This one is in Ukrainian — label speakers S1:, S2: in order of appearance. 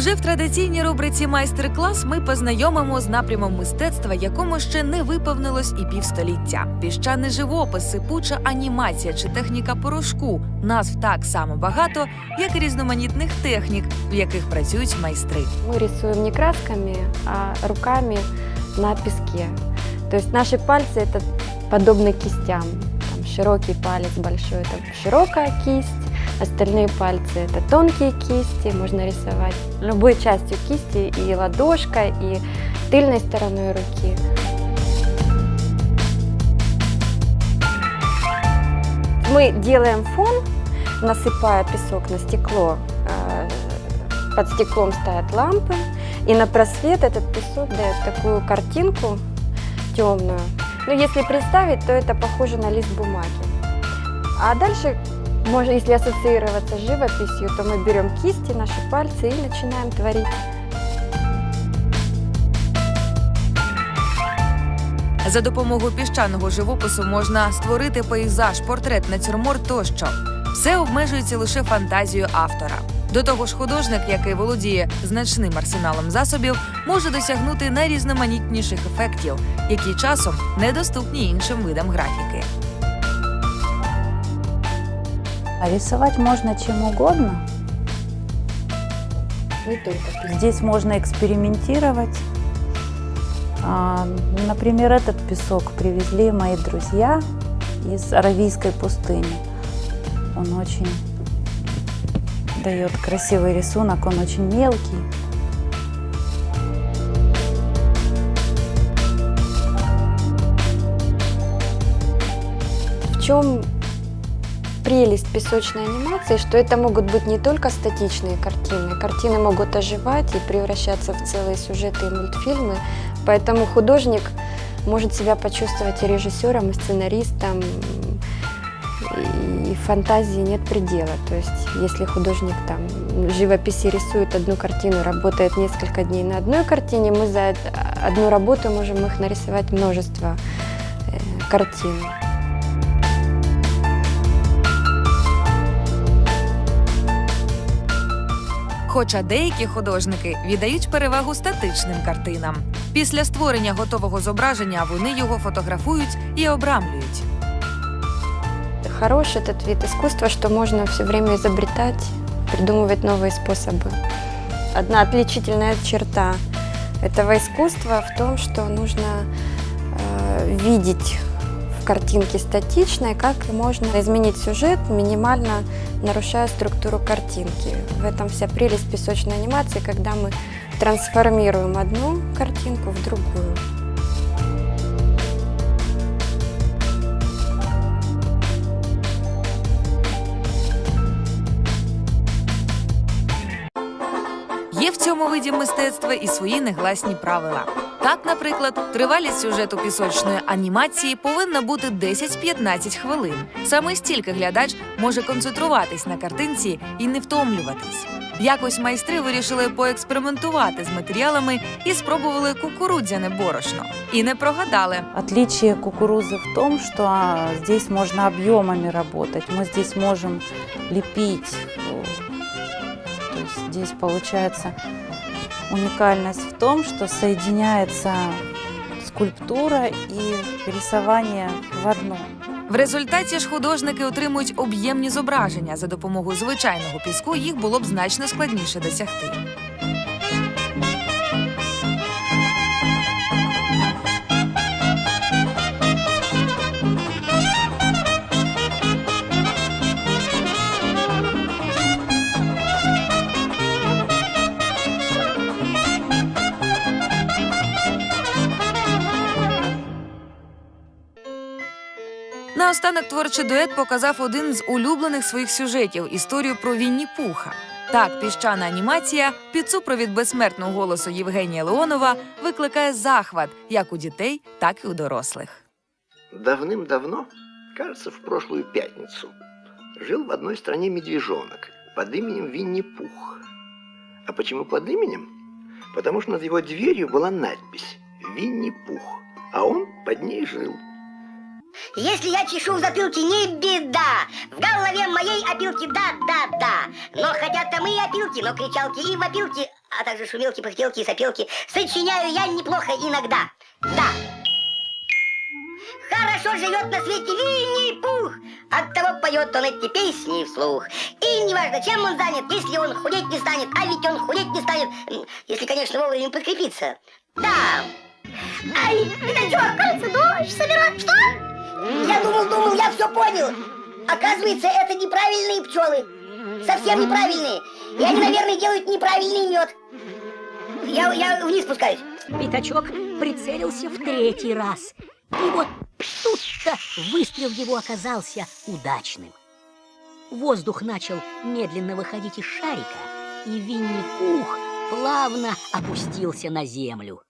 S1: Вже в традиційній рубриці майстер-клас ми познайомимо з напрямом мистецтва, якому ще не виповнилось і півстоліття. Піщаний живопис, сипуча анімація чи техніка порошку назв так само багато, як і різноманітних технік, в яких працюють майстри.
S2: Мы рисуем не красками, а руками на песке. То есть наши пальцы это подобны кистям. Там широкий палец большой это широкая кисть, Остальные пальцы это тонкие кисти. Можно рисовать любой частью кисти и ладошкой, и тыльной стороной руки. Мы делаем фон, насыпая песок на стекло. Э, Под стеклом стоят лампы, и на просвет этот песок дает такую картинку темную. Ну, если представить, то это похоже на лист бумаги. А дальше, можно, если ассоциироваться с живописью, то мы берем кисти, наши пальцы и начинаем творить.
S1: За допомогою піщаного живопису можна створити пейзаж, портрет, натюрморт тощо. Все обмежується лише фантазією автора. До того ж, художник, який володіє значним арсеналом засобів, може досягнути найрізноманітніших ефектів, які часом недоступні іншим видам графіки.
S3: А рисовать можно чем угодно. Здесь можно экспериментировать. А, Например, этот песок привезли мои друзья из Аравийской пустыни. Он очень дает красивый рисунок, он очень мелкий.
S2: В чем прелесть песочной анимации, что это могут быть не только статичные картины. Картины могут оживать и превращаться в целые сюжеты и мультфильмы. Поэтому художник может себя почувствовать и режиссером, и сценаристом, и фантазии нет предела. То есть, если художник там живописи рисует одну картину, работает несколько дней на одной картине, мы за одну работу можем их нарисовать множество э, картин.
S1: Хоча деякі художники віддають перевагу статичним картинам. Після створення готового зображення вони його фотографують і обрамлюють.
S2: Хорош этот вид искусства, что можно все время изобретать, придумывать новые способы. Одна отличительная черта этого искусства в том, что нужно э, видеть в картинке статичной, как можно изменить сюжет, минимально нарушая структуру картинки. В этом вся прелесть песочной анимации, когда мы трансформируем одну картинку в другую.
S1: Є в цьому виді мистецтва і свої негласні правила. Так, наприклад, тривалість сюжету пісочної анімації повинна бути 10-15 хвилин. Саме стільки глядач може концентруватись на картинці і не втомлюватись. Якось майстри вирішили поекспериментувати з матеріалами і спробували кукурудзяне борошно. І не прогадали.
S3: Отличие кукурузы в том, что а, здесь можно объемами работать. Мы здесь можем лепить. э, То есть здесь получается уникальность в том, что соединяется скульптура и рисование в одно.
S1: В результаті ж художники отримують об'ємні зображення. За допомогою звичайного піску їх було б значно складніше досягти. Наостанок творчий дует показав один з улюблених своїх сюжетів історію про Вінні Пуха. Так, піщана анімація під супровід безсмертного голосу Євгенія Леонова викликає захват як у дітей, так і у дорослих.
S4: Давным-давно, кажется, в прошлую пятницу, жил в одной стране медвежонок под именем Винни-Пух. А почему под именем? Потому что над его дверью была надпись «Винни-Пух», а он под ней жил.
S5: Если я чешу в затылке, не беда. В голове моей опилки да-да-да. Но хотят там и опилки, но кричалки и вопилки а также шумелки, пыхтелки и сопелки сочиняю я неплохо иногда. Да. Хорошо живет на свете Винни-Пух. Оттого поет он эти песни вслух. И неважно, чем он занят, если он худеть не станет, а ведь он худеть не станет, если, конечно, вовремя подкрепиться. Да. Ай, пятачок, кажется, дождь собирает. Что? Я думал, думал, я все понял. Оказывается, это неправильные пчелы. Совсем неправильные. И они, наверное, делают неправильный мед. Я, я вниз спускаюсь.
S6: Пятачок прицелился в третий раз. И вот тут-то выстрел его оказался удачным. Воздух начал медленно выходить из шарика, и Винни-Пух плавно опустился на землю.